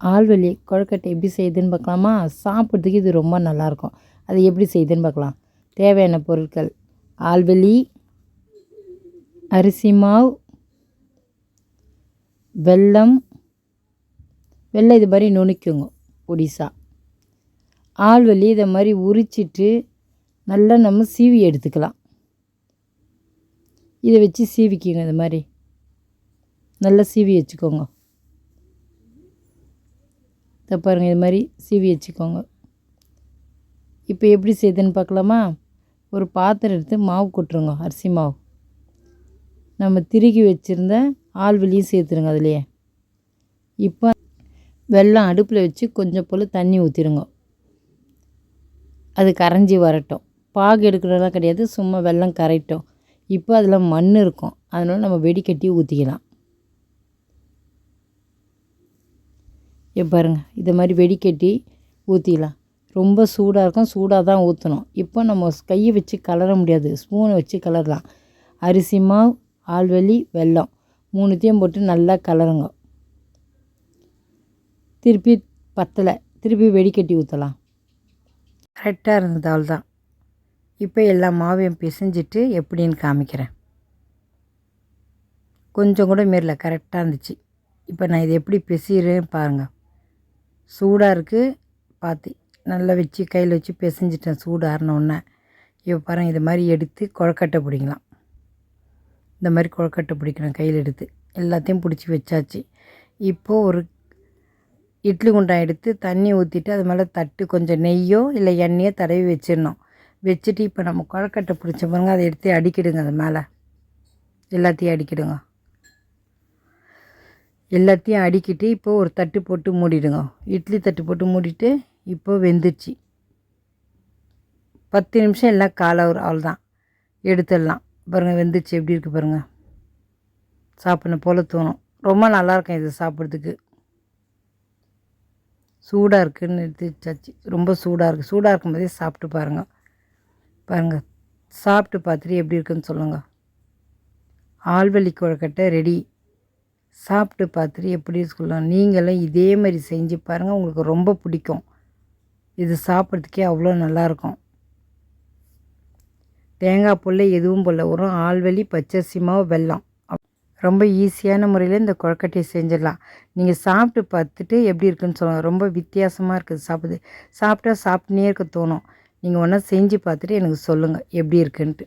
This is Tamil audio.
ஆள்வெளி கொழுக்கட்டை எப்படி செய்யுதுன்னு பார்க்கலாமா? சாப்பிட்றதுக்கு இது ரொம்ப நல்லாயிருக்கும். அது எப்படி செய்யுதுன்னு பார்க்கலாம். தேவையான பொருட்கள் ஆள்வெளி அரிசி மாவு வெல்லம். வெள்ளை இது மாதிரி நுணுக்குங்க பொடிசா. ஆள்வெளி இதை மாதிரி உரிச்சிட்டு நல்லா நம்ம சீவி எடுத்துக்கலாம். இதை வச்சு சீவிக்குங்க இது மாதிரி. நல்லா சீவி வச்சுக்கோங்க. இதை பாருங்கள் இது மாதிரி சீவி வச்சுக்கோங்க. இப்போ எப்படி செய்யுதுன்னு பார்க்கலாமா? ஒரு பாத்திரம் எடுத்து மாவு கொட்டுருங்க அரிசி மாவு. நம்ம திருகி வச்சுருந்த ஆள்வெளியும் சேர்த்துருங்க அதுலேயே. இப்போ வெள்ளம் அடுப்பில் வச்சு கொஞ்சம் போல் தண்ணி ஊற்றிடுங்க அது கரைஞ்சி வரட்டும். பாகு எடுக்கிறதெல்லாம் கிடையாது சும்மா வெள்ளம் கரையட்டும். இப்போ அதில் மண் இருக்கும் அதனால் நம்ம வெடிக்கட்டி ஊற்றிக்கலாம் பாருங்கள் இது மாதிரி வெடிக்கட்டி ஊற்றிடலாம் ரொம்ப சூடாக இருக்கும் சூடாக தான் ஊற்றணும் இப்போ நம்ம கையை வச்சு கலர முடியாது ஸ்பூனை வச்சு கலரலாம். அரிசி மாவு ஆள்வெளி வெல்லம் மூணுத்தையும் போட்டு நல்லா கலருங்க. திருப்பி பத்தலை திருப்பி வெடிக்கட்டி ஊற்றலாம் கரெக்டாக இருந்ததால் தான் இப்போ எல்லா மாவையும் பிசைஞ்சிட்டு எப்படின்னு காமிக்கிறேன். கொஞ்சம் கூட மீறல கரெக்டாக இருந்துச்சு. இப்போ நான் இதை எப்படி பிசைகிறேன்னு பாருங்கள் சூடாக இருக்குது பார்த்து நல்லா வச்சு கையில் வச்சு பிசைஞ்சிட்டேன் சூடு ஆறினோடனே இப்போ பாருங்கள் இது மாதிரி எடுத்து கொழக்கட்டை பிடிக்கலாம். இந்த மாதிரி கொழக்கட்டை பிடிக்கணும் கையில் எடுத்து. எல்லாத்தையும் பிடிச்சி வச்சாச்சு. இப்போது ஒரு இட்லி குண்டான் எடுத்து தண்ணி ஊற்றிட்டு அது மேலே தட்டு கொஞ்சம் நெய்யோ இல்லை எண்ணெயோ தடவி வச்சிடணும். வச்சுட்டு இப்போ நம்ம குழக்கட்டை பிடிச்ச பாருங்க அதை எடுத்து அடிக்கிடுங்க அது மேலே. எல்லாத்தையும் அடிக்கிடுங்க. எல்லாத்தையும் அடிக்கிட்டு இப்போ ஒரு தட்டு போட்டு மூடிடுங்க. இட்லி தட்டு போட்டு மூடிட்டு இப்போ வெந்துச்சு பத்து நிமிஷம் எல்லாம் காலை ஒரு அவ்வளோதான் எடுத்துடலாம். பாருங்கள் வெந்துச்சு எப்படி இருக்குது பாருங்கள் சாப்பிடணும் போல் தோணும். ரொம்ப நல்லாயிருக்கும் இது சாப்பிட்றதுக்கு. சூடாக இருக்குதுன்னு எடுத்து வச்சாச்சு ரொம்ப சூடாக இருக்குது சூடாக இருக்கும்போதே சாப்பிட்டு பாருங்கள் பாருங்கள் சாப்பிட்டு பார்த்துட்டு எப்படி இருக்குன்னு சொல்லுங்கள் ஆள்வெளி கொழுக்கட்டை ரெடி. சாப்பிட்டு பார்த்துட்டு எப்படி சொல்லலாம் நீங்களும் இதே மாதிரி செஞ்சு பாருங்கள் உங்களுக்கு ரொம்ப பிடிக்கும். இது சாப்பிட்றதுக்கே அவ்வளோ நல்லாயிருக்கும். தேங்காய் புல்ல எதுவும் போல் வரும் ஆள்வெளி பச்சரிசி மாவு வெல்லம். ரொம்ப ஈஸியான முறையில் இந்த கொழக்கட்டையை செஞ்சிடலாம். நீங்கள் சாப்பிட்டு பார்த்துட்டு எப்படி இருக்குன்னு சொல்லலாம் ரொம்ப வித்தியாசமாக இருக்குது சாப்பிடுது சாப்பிட்டா சாப்பிட்டுனே இருக்க தோணும். நீங்கள் ஒன்றா செஞ்சு பார்த்துட்டு எனக்கு சொல்லுங்கள் எப்படி இருக்குன்ட்டு.